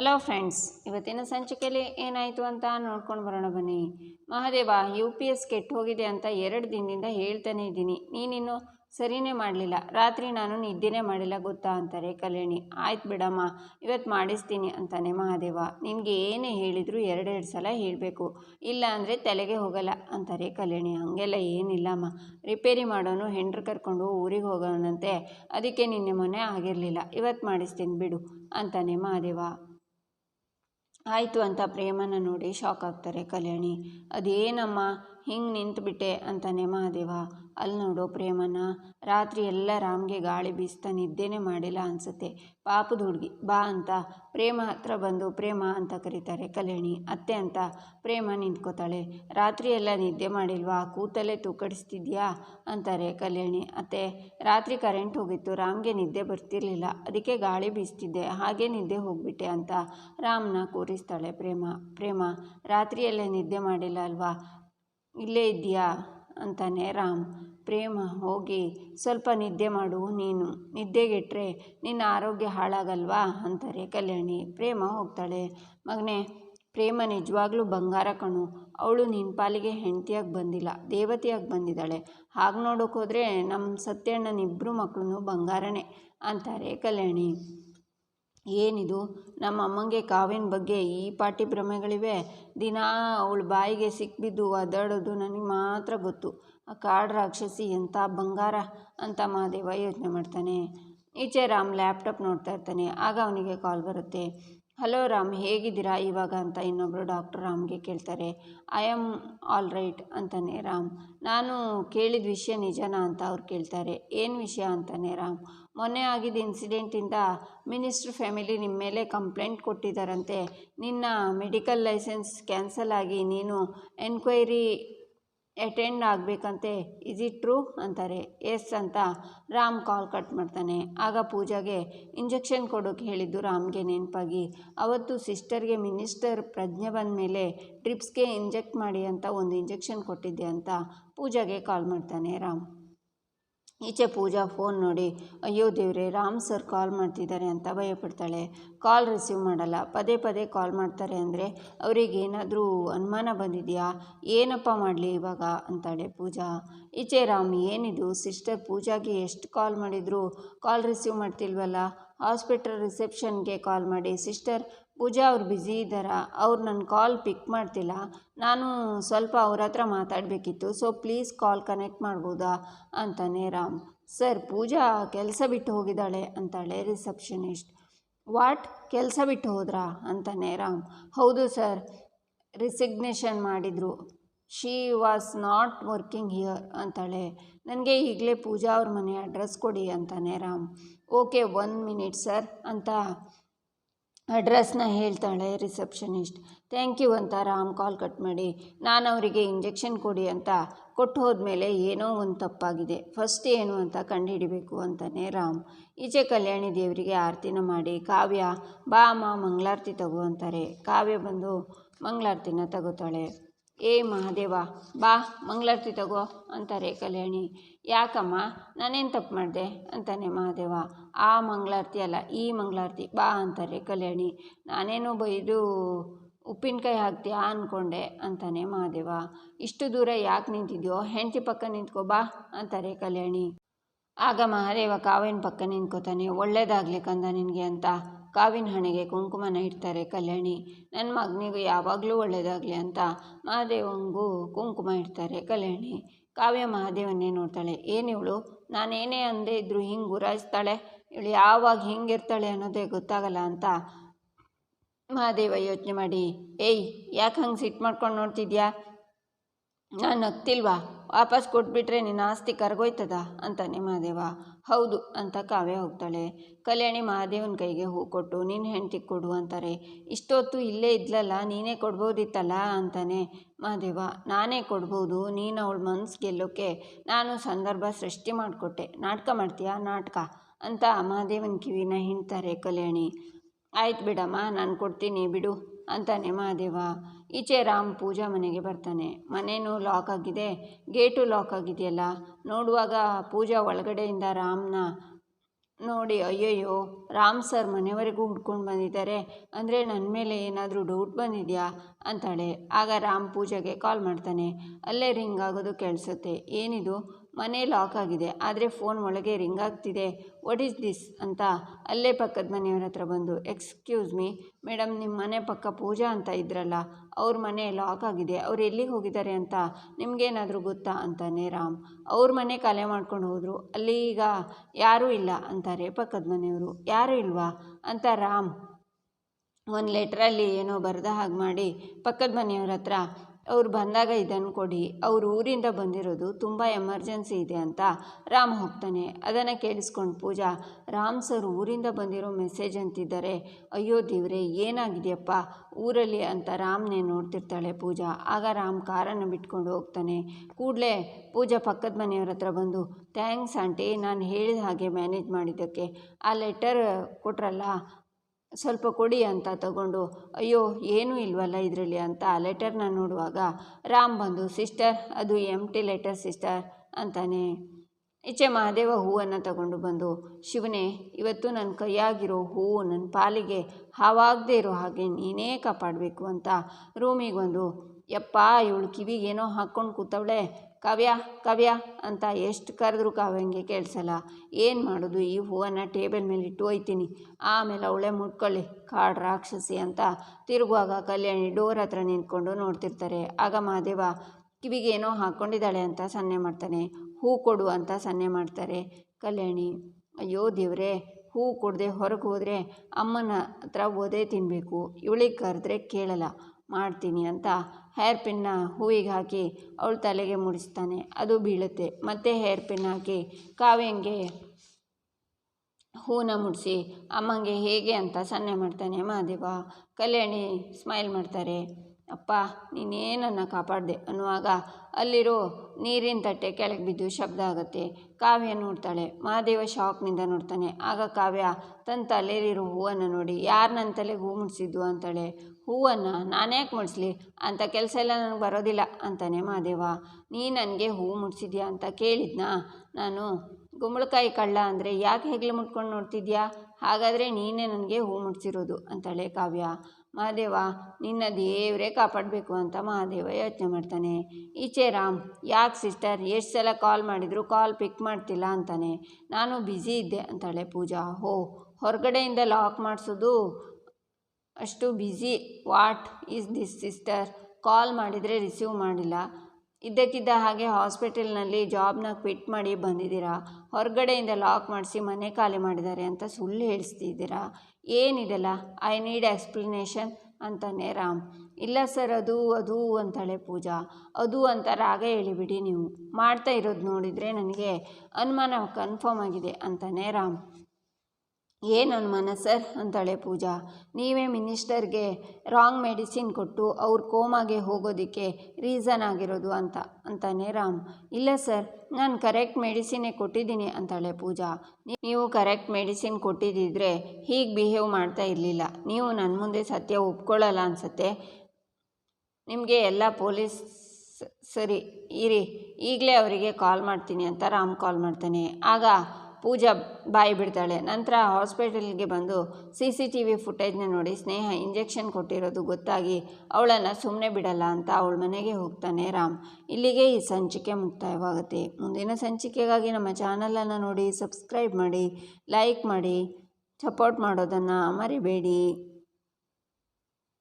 Hello friends ಇವತ್ತಿನ ಸಂಚಿಕೆಯಲ್ಲಿ ಏನಾಯಿತು ಅಂತ ನೋಡ್ಕೊಂಡು ಬರೋಣ ಬನ್ನಿ. ಮಹಾದೇವ ಯು ಪಿ ಎಸ್ ಕೆಟ್ಟು ಹೋಗಿದೆ ಅಂತ ಎರಡು ದಿನದಿಂದ ಹೇಳ್ತಾನೆ ಇದ್ದೀನಿ. ನೀನಿನ್ನು ಸರಿನೇ ಮಾಡಲಿಲ್ಲ. ರಾತ್ರಿ ನಾನು ನಿದ್ದೆನೇ ಮಾಡಿಲ್ಲ, ಗೊತ್ತಾ? ಅಂತಾರೆ ಕಲ್ಯಾಣಿ. ಆಯ್ತು ಬಿಡಮ್ಮ ಇವತ್ತು ಮಾಡಿಸ್ತೀನಿ ಅಂತಾನೆ ಮಹಾದೇವ. ನಿನಗೆ ಏನೇ ಹೇಳಿದರೂ ಎರಡೆರಡು ಸಲ ಹೇಳಬೇಕು. ಇಲ್ಲ ಅಂದರೆ ತಲೆಗೆ ಹೋಗಲ್ಲ, ಅಂತಾರೆ ಕಲ್ಯಾಣಿ. ಹಾಗೆಲ್ಲ ಏನಿಲ್ಲಮ್ಮ. ರಿಪೇರಿ ಮಾಡೋನು ಹೆಂಡ್ರು ಕರ್ಕೊಂಡು ಊರಿಗೆ ಹೋಗೋಣಂತೆ. ಅದಕ್ಕೆ ನಿನ್ನೆ ಮೊನ್ನೆ ಆಗಿರಲಿಲ್ಲ. ಇವತ್ತು ಮಾಡಿಸ್ತೀನಿ ಬಿಡು, ಅಂತಾನೆ ಮಹಾದೇವ. ಆಯಿತು ಅಂತ ಪ್ರೇಮನ ನೋಡಿ ಶಾಕ್ ಆಗ್ತಾರೆ ಕಲ್ಯಾಣಿ. ಅದೇನಮ್ಮ ಹಿಂಗೆ ನಿಂತುಬಿಟ್ಟೆ ಅಂತಾನೆ ಮಹಾದೇವ. ಅಲ್ಲಿ ನೋಡು ಪ್ರೇಮನ ರಾತ್ರಿ ಎಲ್ಲ ರಾಮ್ಗೆ ಗಾಳಿ ಬೀಸ್ತಾ ನಿದ್ದೆನೇ ಮಾಡಿಲ್ಲ ಅನಿಸುತ್ತೆ. ಪಾಪದ ಹುಡುಗಿ, ಬಾ ಅಂತ. ಪ್ರೇಮ ಹತ್ರ ಬಂದು ಪ್ರೇಮ ಅಂತ ಕರೀತಾರೆ ಕಲ್ಯಾಣಿ. ಅತ್ತೆ ಅಂತ ಪ್ರೇಮ ನಿಂತ್ಕೋತಾಳೆ. ರಾತ್ರಿ ಎಲ್ಲ ನಿದ್ದೆ ಮಾಡಿಲ್ವಾ? ಕೂತಲ್ಲೇ ತೂಕಡಿಸ್ತಿದ್ಯಾ? ಅಂತಾರೆ ಕಲ್ಯಾಣಿ. ಅತ್ತೆ, ರಾತ್ರಿ ಕರೆಂಟ್ ಹೋಗಿತ್ತು, ರಾಮ್ಗೆ ನಿದ್ದೆ ಬರ್ತಿರ್ಲಿಲ್ಲ. ಅದಕ್ಕೆ ಗಾಳಿ ಬೀಸ್ತಿದ್ದೆ, ಹಾಗೆ ನಿದ್ದೆ ಹೋಗ್ಬಿಟ್ಟೆ ಅಂತ ರಾಮ್ನ ಕೂರಿಸ್ತಾಳೆ ಪ್ರೇಮ. ಪ್ರೇಮ ರಾತ್ರಿಯಲ್ಲೇ ನಿದ್ದೆ ಮಾಡಿಲ್ಲ ಅಲ್ವಾ? ಇಲ್ಲೇ ಇದೆಯಾ ಅಂತಾನೆ ರಾಮ್. ಪ್ರೇಮ, ಹೋಗಿ, ಸ್ವಲ್ಪ ನಿದ್ದೆ ಮಾಡು ನೀನು. ನಿದ್ದೆಗೆಟ್ರೆ ನಿನ್ನ ಆರೋಗ್ಯ ಹಾಳಾಗಲ್ವಾ? ಅಂತಾರೆ ಕಲ್ಯಾಣಿ. ಪ್ರೇಮ ಹೋಗ್ತಾಳೆ. ಮಗನೇ, ಪ್ರೇಮ ನಿಜವಾಗ್ಲೂ ಬಂಗಾರ ಕಣು. ಅವಳು ನಿನ್ನ ಪಾಲಿಗೆ ಹೆಂಡತಿಯಾಗಿ ಬಂದಿಲ್ಲ, ದೇವತೆಯಾಗಿ ಬಂದಿದ್ದಾಳೆ. ಹಾಗೆ ನೋಡೋಕ್ಕೋದ್ರೆ ನಮ್ಮ ಸತ್ಯಣ್ಣನ ಇಬ್ಬರು ಮಕ್ಕಳು ಬಂಗಾರನೇ, ಅಂತಾರೆ ಕಲ್ಯಾಣಿ. ಏನಿದು? ನಮ್ಮ ಅಮ್ಮಂಗೆ ಕಾವ್ಯನ ಬಗ್ಗೆ ಈ ಪಾಟಿ ಭ್ರಮೆಗಳಿವೆ ದಿನ ಅವಳು ಬಾಯಿಗೆ ಸಿಕ್ಕಿಬಿದ್ದು ಒದ್ದಾಡೋದು ನನಗೆ ಮಾತ್ರ ಗೊತ್ತು. ಆ ಕಾಡು ರಾಕ್ಷಸಿ ಎಂಥ ಬಂಗಾರ ಅಂತ ಮಹಾದೇವ ಯೋಚನೆ ಮಾಡ್ತಾನೆ. ಈಚೆ ರಾಮ್ ಲ್ಯಾಪ್ಟಾಪ್ ನೋಡ್ತಾ ಇರ್ತಾನೆ. ಆಗ ಅವನಿಗೆ ಕಾಲ್ ಬರುತ್ತೆ. ಹಲೋ ರಾಮ್, ಹೇಗಿದ್ದೀರಾ? ಇವಾಗ ಅಂತ ಇನ್ನೊಬ್ಬರು ಡಾಕ್ಟರ್ ರಾಮ್ಗೆ ಕೇಳ್ತಾರೆ. ಐ ಆಮ್ ಆಲ್ ರೈಟ್ ಅಂತಾನೆ ರಾಮ್. ನಾನು ಕೇಳಿದ ವಿಷಯ ನಿಜನಾ? ಅಂತ ಅವ್ರು ಕೇಳ್ತಾರೆ. ಏನು ವಿಷಯ? ಅಂತಾನೆ ರಾಮ್. ಮೊನ್ನೆ ಆಗಿದ್ದ ಇನ್ಸಿಡೆಂಟಿಂದ ಮಿನಿಸ್ಟ್ರ್ ಫ್ಯಾಮಿಲಿ ನಿಮ್ಮ ಮೇಲೆ ಕಂಪ್ಲೇಂಟ್ ಕೊಟ್ಟಿದ್ದಾರಂತೆ ನಿನ್ನ ಮೆಡಿಕಲ್ ಲೈಸೆನ್ಸ್ ಕ್ಯಾನ್ಸಲ್ ಆಗಿ ನೀನು ಎನ್ಕ್ವೈರಿ ಅಟೆಂಡ್ ಆಗಬೇಕಂತೆ ಇಸ್ ಇಟ್ ಟ್ರೂ ಅಂತಾರೆ. ಎಸ್ ಅಂತ ರಾಮ್ ಕಾಲ್ ಕಟ್ ಮಾಡ್ತಾನೆ. ಆಗ ಪೂಜಾಗೆ ಇಂಜೆಕ್ಷನ್ ಕೊಡೋಕೆ ಹೇಳಿದ್ದು ರಾಮ್ಗೆ ನೆನಪಾಗಿ. ಅವತ್ತು ಸಿಸ್ಟರ್ಗೆ ಮಿನಿಸ್ಟರ್ ಪ್ರಜ್ಞೆ ಬಂದ ಮೇಲೆ ಡ್ರಿಪ್ಸ್ಗೆ ಇಂಜೆಕ್ಟ್ ಮಾಡಿ ಅಂತ ಒಂದು ಇಂಜೆಕ್ಷನ್ ಕೊಟ್ಟಿದ್ದೆ ಅಂತ ಪೂಜಾಗೆ ಕಾಲ್ ಮಾಡ್ತಾನೆ ರಾಮ್. ಈಚೆ ಪೂಜಾ ಫೋನ್ ನೋಡಿ, ಅಯ್ಯೋ ದೇವ್ರೆ, ರಾಮ್ ಸರ್ ಕಾಲ್ ಮಾಡ್ತಿದ್ದಾರೆ ಅಂತ ಭಯಪಡ್ತಾಳೆ. ಕಾಲ್ ರಿಸೀವ್ ಮಾಡಲ್ಲ. ಪದೇ ಪದೇ ಕಾಲ್ ಮಾಡ್ತಾರೆ ಅಂದರೆ ಅವರಿಗೇನಾದರೂ ಅನುಮಾನ ಬಂದಿದೆಯಾ? ಏನಪ್ಪ ಮಾಡಲಿ ಇವಾಗ? ಅಂತಾಳೆ ಪೂಜಾ. ಈಚೆ ರಾಮ್, ಏನಿದು? ಸಿಸ್ಟರ್ ಪೂಜಾಗೆ ಎಷ್ಟು ಕಾಲ್ ಮಾಡಿದರೂ? Call receive ಮಾಡ್ತಿಲ್ವಲ್ಲ? ಹಾಸ್ಪಿಟಲ್ ರಿಸೆಪ್ಷನ್ಗೆ ಕಾಲ್ ಮಾಡಿ. ಸಿಸ್ಟರ್ ಪೂಜಾ ಅವ್ರು ಬ್ಯುಸಿ ಇದ್ದಾರಾ, ಅವ್ರು ನನ್ನ ಕಾಲ್ ಪಿಕ್ ಮಾಡ್ತಿಲ್ಲ, ನಾನು ಸ್ವಲ್ಪ ಅವ್ರ ಹತ್ರ ಮಾತಾಡಬೇಕಿತ್ತು ಸೊ ಪ್ಲೀಸ್ ಕಾಲ್ ಕನೆಕ್ಟ್ ಮಾಡ್ಬೋದಾ? ಅಂತಾನೆ ರಾಮ್. ಸರ್, ಪೂಜಾ ಕೆಲಸ ಬಿಟ್ಟು ಹೋಗಿದ್ದಾಳೆ, ಅಂತಾಳೆ ರಿಸೆಪ್ಷನಿಸ್ಟ್ ವಾಟ್? ಕೆಲಸ ಬಿಟ್ಟು ಹೋದ್ರಾ? ಅಂತಾನೆ ರಾಮ್. ಹೌದು ಸರ್ ರಿಸಿಗ್ನೇಷನ್ ಮಾಡಿದರು. She was not working here ಅಂತಾಳೆ. ನನಗೆ ಈಗಲೇ ಪೂಜಾ ಅವ್ರ ಮನೆ ಅಡ್ರೆಸ್ ಕೊಡಿ, ಅಂತಾನೆ Ram. Okay one minute sir, ಅಂತ ಅಡ್ರೆಸ್ನ ಹೇಳ್ತಾಳೆ ರಿಸೆಪ್ಷನಿಸ್ಟ್. ಥ್ಯಾಂಕ್ ಯು ಅಂತ ರಾಮ್ ಕಾಲ್ ಕಟ್ ಮಾಡಿ, ನಾನು ಅವರಿಗೆ ಇಂಜೆಕ್ಷನ್ ಕೊಡಿ ಅಂತ ಕೊಟ್ಟು ಹೋದ್ಮೇಲೆ ಏನೋ ಒಂದು ತಪ್ಪಾಗಿದೆ. ಫಸ್ಟ್ ಏನು ಅಂತ ಕಂಡುಹಿಡಿಬೇಕು ಅಂತಾನೆ ರಾಮ್. ಈಚೆ ಕಲ್ಯಾಣಿ ದೇವರಿಗೆ ಆರತಿನ ಮಾಡಿ, ಕಾವ್ಯ, ಬಾ ಅಮ್ಮ, ಮಂಗಳಾರತಿ ತಗೋ ಅಂತಾರೆ. ಕಾವ್ಯ ಬಂದು ಮಂಗಳಾರತಿನ ತಗೋತಾಳೆ. ಏ ಮಹಾದೇವ, ಬಾ ಮಂಗಳಾರತಿ ತಗೋ ಅಂತಾರೆ ಕಲ್ಯಾಣಿ. ಯಾಕಮ್ಮ? ನಾನೇನು ತಪ್ಪು ಮಾಡಿದೆ? ಅಂತಾನೆ ಮಹಾದೇವ. ಆ ಮಂಗಳಾರತಿ ಅಲ್ಲ, ಈ ಮಂಗಳಾರತಿ. ಬಾ ಅಂತಾರೆ ಕಲ್ಯಾಣಿ. ನಾನೇನೋ ಬೈದು ಉಪ್ಪಿನಕಾಯಿ ಹಾಕ್ತೀಯಾ ಅಂದ್ಕೊಂಡೆ ಅಂತಾನೆ ಮಹಾದೇವ. ಇಷ್ಟು ದೂರ ಯಾಕೆ ನಿಂತಿದ್ಯೋ? ಹೆಂಡತಿ ಪಕ್ಕ ನಿಂತ್ಕೋ, ಬಾ, ಅಂತಾರೆ ಕಲ್ಯಾಣಿ. ಆಗ ಮಹಾದೇವ ಕಾವಿನ ಪಕ್ಕ ನಿಂತ್ಕೋತಾನೆ, ಒಳ್ಳೇದಾಗಲಿ ಕಂದ ನಿನಗೆ ಅಂತ. ಕಾವಿನ ಹಣೆಗೆ ಕುಂಕುಮನ ಇಡ್ತಾರೆ ಕಲ್ಯಾಣಿ. ನನ್ನ ಮಗನಿಗೂ ಯಾವಾಗಲೂ ಒಳ್ಳೆಯದಾಗಲಿ ಅಂತ ಮಹಾದೇವಂಗೂ ಕುಂಕುಮ ಇಡ್ತಾರೆ ಕಲ್ಯಾಣಿ. ಕಾವ್ಯ ಮಹಾದೇವನ್ನೇ ನೋಡ್ತಾಳೆ. ಏನು ಇವಳು? ನಾನೇನೇ ಅಂದೇ ಇದ್ದರೂ ಹಿಂಗೆ ಗುರಾಯಿಸ್ತಾಳೆ? ಇವಳು ಯಾವಾಗ ಹಿಂಗಿರ್ತಾಳೆ ಅನ್ನೋದೇ ಗೊತ್ತಾಗಲ್ಲ ಅಂತ ಮಹಾದೇವ ಯೋಚನೆ ಮಾಡಿ. ಏಯ್, ಯಾಕೆ ಹಂಗೆ ಸಿಟ್ಟು ಮಾಡ್ಕೊಂಡು ನೋಡ್ತಿದ್ಯಾ? ನಾನು ನಗ್ತಿಲ್ವಾ? ವಾಪಸ್ ಕೊಟ್ಬಿಟ್ರೆ ನಿನ್ನ ಆಸ್ತಿ ಕರ್ಗೋಯ್ತದ? ಅಂತಾನೆ ಮಹಾದೇವ ಹೌದು, ಅಂತ ಕಾವ್ಯ ಹೋಗ್ತಾಳೆ. ಕಲ್ಯಾಣಿ ಮಹಾದೇವನ ಕೈಗೆ ಹೂ ಕೊಟ್ಟು ನಿನ್ನ ಹೆಂಡ್ತಿಗೆ ಕೊಡು ಅಂತಾರೆ. ಇಷ್ಟೊತ್ತು ಇಲ್ಲೇ ಇದ್ಲಲ್ಲ, ನೀನೇ ಕೊಡ್ಬೋದಿತ್ತಲ್ಲ ಅಂತಾನೆ ಮಹಾದೇವ ನಾನೇ ಕೊಡ್ಬೋದು, ನೀನು ಅವಳ ಮನಸ್ಸು ಗೆಲ್ಲೋಕ್ಕೆ ನಾನು ಸಂದರ್ಭ ಸೃಷ್ಟಿ ಮಾಡಿಕೊಟ್ಟೆ. ನಾಟಕ ಮಾಡ್ತೀಯಾ? ನಾಟಕ ಅಂತ ಮಹಾದೇವನ ಕಿವಿನ ಹಿಂಡ್ತಾರೆ ಕಲ್ಯಾಣಿ. ಆಯ್ತು ಬಿಡಮ್ಮ, ನಾನು ಕೊಡ್ತೀನಿ, ಬಿಡು. ಅಂತಾನೆ, ಮಹಾದೇವ, ಈಚೆ ರಾಮ್ ಪೂಜಾ ಮನೆಗೆ ಬರ್ತಾನೆ. ಮನೆಯೂ ಲಾಕ್ ಆಗಿದೆ ಗೇಟು ಲಾಕ್ ಆಗಿದೆಯಲ್ಲ? ನೋಡುವಾಗ ಪೂಜಾ ಒಳಗಡೆಯಿಂದ ರಾಮ್ನ ನೋಡಿ, ಅಯ್ಯಯ್ಯೋ, ರಾಮ್ ಸರ್ ಮನೆವರೆಗೂ ಹುಡ್ಕೊಂಡು ಬಂದಿದ್ದಾರೆ. ಅಂದರೆ ನನ್ನ ಮೇಲೆ ಏನಾದರೂ ಡೌಟ್ ಬಂದಿದೆಯಾ? ಅಂತಾಳೆ. ಆಗ ರಾಮ್ ಪೂಜೆಗೆ ಕಾಲ್ ಮಾಡ್ತಾನೆ. ಅಲ್ಲೇ ರಿಂಗ್ ಆಗೋದು ಕೇಳಿಸುತ್ತೆ. ಏನಿದು? ಮನೆ ಲಾಕ್ ಆಗಿದೆ. ಆದರೆ ಫೋನ್ ಒಳಗೆ ರಿಂಗ್ ಆಗ್ತಿದೆ. ವಾಟ್ ಈಸ್ ದಿಸ್ ಅಂತ ಅಲ್ಲೇ ಪಕ್ಕದ ಮನೆಯವ್ರ ಹತ್ರ ಬಂದು ಎಕ್ಸ್ಕ್ಯೂಸ್ ಮೀ ಮೇಡಮ್ ನಿಮ್ಮ ಮನೆ ಪಕ್ಕ ಪೂಜಾ ಅಂತ ಇದ್ರಲ್ಲ, ಅವ್ರ ಮನೆ ಲಾಕ್ ಆಗಿದೆ. ಅವ್ರು ಎಲ್ಲಿಗೆ ಹೋಗಿದ್ದಾರೆ ಅಂತ ನಿಮಗೇನಾದರೂ ಗೊತ್ತಾ? ಅಂತಾನೆ ರಾಮ್. ಅವ್ರ ಮನೆ ಖಾಲಿ ಮಾಡ್ಕೊಂಡು ಹೋದರು. ಅಲ್ಲಿ ಈಗ ಯಾರೂ ಇಲ್ಲ ಅಂತಾರೆ ಪಕ್ಕದ ಮನೆಯವರು. ಯಾರೂ ಇಲ್ವಾ? ಅಂತ ರಾಮ್ ಒಂದು ಲೆಟ್ರಲ್ಲಿ ಏನೋ ಬರೆದ ಹಾಗೆ ಮಾಡಿ ಪಕ್ಕದ ಮನೆಯವ್ರ ಹತ್ರ ಅವ್ರು ಬಂದಾಗ ಇದನ್ನು ಕೊಡಿ, ಅವ್ರ ಊರಿಂದ ಬಂದಿರೋದು ತುಂಬ ಎಮರ್ಜೆನ್ಸಿ ಇದೆ ಅಂತ ರಾಮ್ ಹೋಗ್ತಾನೆ. ಅದನ್ನು ಕೇಳಿಸ್ಕೊಂಡು ಪೂಜಾ, ರಾಮ್ ಸರ್ ಊರಿಂದ ಬಂದಿರೋ ಮೆಸೇಜ್ ಅಂತಿದ್ದಾರೆ. ಅಯ್ಯೋ ದೇವ್ರೆ, ಏನಾಗಿದೆಯಪ್ಪ? ಊರಲ್ಲಿ ಅಂತ ರಾಮ್ನೇ ನೋಡ್ತಿರ್ತಾಳೆ ಪೂಜಾ. ಆಗ ರಾಮ್ ಕಾರನ್ನು ಬಿಟ್ಕೊಂಡು ಹೋಗ್ತಾನೆ. ಕೂಡಲೇ ಪೂಜಾ ಪಕ್ಕದ ಮನೆಯವ್ರ ಹತ್ರ ಬಂದು, ಥ್ಯಾಂಕ್ಸ್ ಆಂಟಿ, ನಾನು ಹೇಳಿದ ಹಾಗೆ ಮ್ಯಾನೇಜ್ ಮಾಡಿದ್ದಕ್ಕೆ. ಆ ಲೆಟರ್ ಕೊಟ್ರಲ್ಲ ಸ್ವಲ್ಪ ಕೊಡಿ ಅಂತ ತಗೊಂಡು, ಅಯ್ಯೋ, ಏನೂ ಇಲ್ವಲ್ಲ ಇದರಲ್ಲಿ ಅಂತ ಲೆಟರ್ನ ನೋಡುವಾಗ, ರಾಮ್ ಬಂದು, ಸಿಸ್ಟರ್, ಅದು ಎಂ ಟಿ ಲೆಟರ್ ಸಿಸ್ಟರ್ ಅಂತಾನೆ. ಈಚೆ ಮಹಾದೇವ ಹೂವನ್ನು ತಗೊಂಡು ಬಂದು, ಶಿವನೇ, ಇವತ್ತು ನನ್ನ ಕೈಯಾಗಿರೋ ಹೂವು ನನ್ನ ಪಾಲಿಗೆ ಹಾವಾಗದೇ ಇರೋ ಹಾಗೆ ನೀನೇ ಕಾಪಾಡಬೇಕು ಅಂತ ರೂಮಿಗೆ ಬಂದು, ಯಪ್ಪ, ಇವಳು ಕಿವಿಗೇನೋ ಹಾಕ್ಕೊಂಡು ಕೂತವಳೆ ಕಾವ್ಯ ಕಾವ್ಯ ಅಂತ ಎಷ್ಟು ಕರೆದ್ರೂ ಕಾವ್ಯಂಗೆ ಕೇಳಿಸಲ್ಲ. ಏನು ಮಾಡೋದು? ಈ ಹೂವನ್ನು ಟೇಬಲ್ ಮೇಲೆ ಇಟ್ಟು ಹೋಯ್ತೀನಿ ಆಮೇಲೆ ಅವಳೆ ಮುಟ್ಕೊಳ್ಳಿ. ಕಾಡು ರಾಕ್ಷಸಿ ಅಂತ ತಿರುಗುವಾಗ ಕಲ್ಯಾಣಿ ಡೋರ್ ಹತ್ರ ನಿಂತ್ಕೊಂಡು ನೋಡ್ತಿರ್ತಾರೆ. ಆಗ ಮಹಾದೇವ ಕಿವಿಗೇನೋ ಹಾಕ್ಕೊಂಡಿದ್ದಾಳೆ ಅಂತ ಸನ್ನೆ ಮಾಡ್ತಾನೆ. ಹೂ ಕೊಡು ಅಂತ ಸನ್ನೆ ಮಾಡ್ತಾರೆ ಕಲ್ಯಾಣಿ. ಅಯ್ಯೋ ದೇವ್ರೆ, ಹೂ ಕೊಡದೆ ಹೊರಗೆ ಹೋದರೆ ಅಮ್ಮನ ಹತ್ರ ಒದೆ ತಿನ್ನಬೇಕು ಇವಳಿಗೆ ಕರೆದ್ರೆ ಕೇಳಲ್ಲ. ಮಾಡ್ತೀನಿ ಅಂತ ಹೇರ್ ಪಿನ್ನ ಹೂವಿಗೆ ಹಾಕಿ ಅವಳ ತಲೆಗೆ ಮುಡಿಸ್ತಾನೆ. ಅದು ಬೀಳುತ್ತೆ. ಮತ್ತೆ ಹೇರ್ ಪಿನ್ ಹಾಕಿ ಕಾವ್ಯಂಗೆ ಹೂನ ಮುಡಿಸಿ ಅಮ್ಮಂಗೆ ಹೇಗೆ ಅಂತ ಸನ್ನೆ ಮಾಡ್ತಾನೆ. ಮಹಾದೇವ, ಕಲ್ಯಾಣಿ ಸ್ಮೈಲ್ ಮಾಡ್ತಾರೆ. ಅಪ್ಪ, ನೀನೇನನ್ನು ಕಾಪಾಡಿದೆ ಅನ್ನುವಾಗ ಅಲ್ಲಿರೋ ನೀರಿನ ತಟ್ಟೆ ಕೆಳಗೆ ಬಿದ್ದು ಶಬ್ದ ಆಗುತ್ತೆ. ಕಾವ್ಯ ನೋಡ್ತಾಳೆ. ಮಹಾದೇವ ಶಾಕ್ನಿಂದ ನೋಡ್ತಾನೆ. ಆಗ ಕಾವ್ಯ, ತನ್ನ ತಲೆಯಲ್ಲಿರೋ ಹೂವನ್ನು ನೋಡಿ ಯಾರು ನನ್ನ ತಲೆಗೆ ಹೂ ಮುಡಿಸಿದ್ದು ಅಂತಾಳೆ. ಹೂವನ್ನು ನಾನ್ಯಾಕೆ ಮುಡಿಸ್ಲಿ? ಅಂಥ ಕೆಲಸ ಎಲ್ಲ ನನಗೆ ಬರೋದಿಲ್ಲ ಅಂತಾನೆ ಮಹಾದೇವ ನೀ ನನಗೆ ಹೂ ಮುಡಿಸಿದ್ಯಾ ಅಂತ ಕೇಳಿದ್ನಾ? ನಾನು, ಗುಂಬಳಕಾಯಿ ಕಳ್ಳ ಅಂದರೆ ಯಾಕೆ ಹೆಗ್ಲು ಮುಟ್ಕೊಂಡು ನೋಡ್ತಿದ್ಯಾ? ಹಾಗಾದರೆ ನೀನೇ ನನಗೆ ಹೂ ಮುಡಿಸಿರೋದು ಅಂತಾಳೆ ಕಾವ್ಯ. ಮಹಾದೇವ ನಿನ್ನ ದೇವರೇ ಕಾಪಾಡಬೇಕು ಅಂತ ಮಹಾದೇವ ಯೋಚನೆ ಮಾಡ್ತಾನೆ. ಈಚೆ ರಾಮ್, ಯಾಕೆ ಸಿಸ್ಟರ್, ಎಷ್ಟು ಸಲ ಕಾಲ್ ಮಾಡಿದರೂ ಕಾಲ್ ಪಿಕ್ ಮಾಡ್ತಿಲ್ಲ ಅಂತಾನೆ. ನಾನು ಬ್ಯುಸಿ ಇದ್ದೆ ಅಂತಾಳೆ ಪೂಜಾ. ಹೋ, ಹೊರಗಡೆಯಿಂದ ಲಾಕ್ ಮಾಡಿಸೋದು? ಅಷ್ಟು busy what is this sister call ಮಾಡಿದರೆ ರಿಸೀವ್ ಮಾಡಿಲ್ಲ. ಇದ್ದಕ್ಕಿದ್ದ ಹಾಗೆ ಹಾಸ್ಪಿಟಲ್ನಲ್ಲಿ ಜಾಬ್ನ ಕ್ವಿಟ್ ಮಾಡಿ ಬಂದಿದ್ದೀರಾ? ಹೊರಗಡೆಯಿಂದ ಲಾಕ್ ಮಾಡಿಸಿ ಮನೆ ಖಾಲಿ ಮಾಡಿದ್ದಾರೆ ಅಂತ ಸುಳ್ಳು ಹೇಳಿಸ್ತಿದ್ದೀರಾ ಏನಿದೆಲ್ಲ ಐ ನೀಡ್ ಎಕ್ಸ್ಪ್ಲನೇಷನ್ ಅಂತಾನೆ ರಾಮ್. ಇಲ್ಲ ಸರ್ ಅದು ಅದು ಅಂತಾಳೆ ಪೂಜಾ. ಅದು ಅಂತ ರಾಗ ಹೇಳಿಬಿಡಿ ನೀವು. ಮಾಡ್ತಾ ಇರೋದು ನೋಡಿದರೆ ನನಗೆ ಅನುಮಾನ ಕನ್ಫರ್ಮ್ ಆಗಿದೆ ಅಂತಾನೆ ರಾಮ್. ಏನು ಅನುಮಾನ ಸರ್ ಅಂತಾಳೆ ಪೂಜಾ. ನೀವೇ ಮಿನಿಸ್ಟರ್ಗೆ ರಾಂಗ್ ಮೆಡಿಸಿನ್ ಕೊಟ್ಟು ಅವ್ರ ಕೋಮಾಗೆ ಹೋಗೋದಕ್ಕೆ ರೀಸನ್ ಆಗಿರೋದು ಅಂತ, ಅಂತಾನೆ ರಾಮ್. ಇಲ್ಲ ಸರ್, ನಾನು ಕರೆಕ್ಟ್ ಮೆಡಿಸಿನೇ ಕೊಟ್ಟಿದ್ದೀನಿ, ಅಂತಾಳೆ ಪೂಜಾ. ನೀವು ಕರೆಕ್ಟ್ ಮೆಡಿಸಿನ್ ಕೊಟ್ಟಿದ್ದಿದ್ರೆ ಹೀಗೆ ಬಿಹೇವ್ ಮಾಡ್ತಾ ಇರಲಿಲ್ಲ. ನೀವು ನನ್ನ ಮುಂದೆ ಸತ್ಯ ಒಪ್ಕೊಳ್ಳಲ್ಲ ಅನಿಸುತ್ತೆ. ನಿಮಗೆ ಎಲ್ಲ ಪೊಲೀಸ್ ಸರಿ, ಇರಿ, ಈಗಲೇ ಅವರಿಗೆ ಕಾಲ್ ಮಾಡ್ತೀನಿ ಅಂತ ರಾಮ್ ಕಾಲ್ ಮಾಡ್ತಾನೆ. ಆಗ ಪೂಜಾ ಬಾಯಿ ಬಿಡ್ತಾಳೆ. ನಂತರ ಹಾಸ್ಪಿಟಲ್ಗೆ ಬಂದು ಸಿ ಸಿ ಟಿ ವಿ ಫುಟೇಜ್ನ ನೋಡಿ ಸ್ನೇಹ ಇಂಜೆಕ್ಷನ್ ಕೊಟ್ಟಿರೋದು ಗೊತ್ತಾಗಿ ಅವಳನ್ನು ಸುಮ್ಮನೆ ಬಿಡಲ್ಲ ಅಂತ ಅವಳ ಮನೆಗೆ ಹೋಗ್ತಾನೆ ರಾಮ್. ಇಲ್ಲಿಗೆ ಈ ಸಂಚಿಕೆ ಮುಕ್ತಾಯವಾಗುತ್ತೆ. ಮುಂದಿನ ಸಂಚಿಕೆಗಾಗಿ ನಮ್ಮ ಚಾನಲನ್ನು ನೋಡಿ ಸಬ್ಸ್ಕ್ರೈಬ್ ಮಾಡಿ, ಲೈಕ್ ಮಾಡಿ, ಸಪೋರ್ಟ್ ಮಾಡೋದನ್ನು ಮರಿಬೇಡಿ.